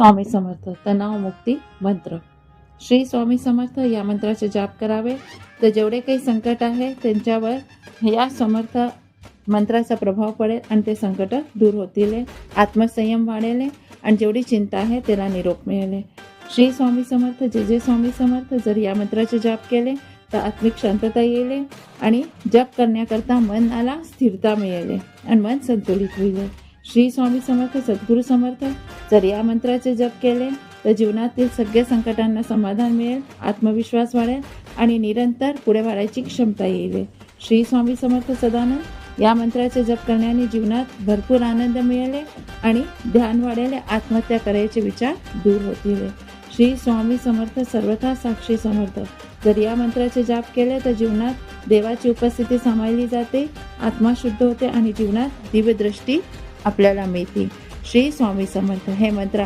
स्वामी समर्थ तणाव मुक्ती मंत्र. श्री स्वामी समर्थ या मंत्राचे जाप करावे. तर जेवढे काही संकट आहे त्यांच्यावर या समर्थ मंत्राचा प्रभाव पडेल आणि ते संकट दूर होतील. आत्मसंयम वाढेल आणि जेवढी चिंता आहे त्याला निरोप मिळेल. श्री स्वामी समर्थ जे जे स्वामी समर्थ जर या मंत्राचे जाप केले तर आत्मिक शांतता येईल आणि जप करण्याकरता मनाला स्थिरता मिळेल आणि मन संतुलित होईल. श्री स्वामी समर्थ सद्गुरू समर्थ जर या मंत्राचे जप केले तर जीवनातील सगळ्या संकटांना समाधान मिळेल आत्मविश्वास वाढेल आणि निरंतर पुढे वाढायची क्षमता येईल. श्री स्वामी समर्थ सदानंद या मंत्राचे जप करण्याने जीवनात भरपूर आनंद मिळाले आणि ध्यान वाढेले आत्महत्या करायचे विचार दूर होतील. श्री स्वामी समर्थ सर्वथा साक्षी समर्थ जर या मंत्राचे जाप केले तर जीवनात देवाची उपस्थिती सामायली जाते आत्मा शुद्ध होते आणि जीवनात दिव्यदृष्टी आपल्याला मिळते. श्री स्वामी समर्थ. हे मंत्र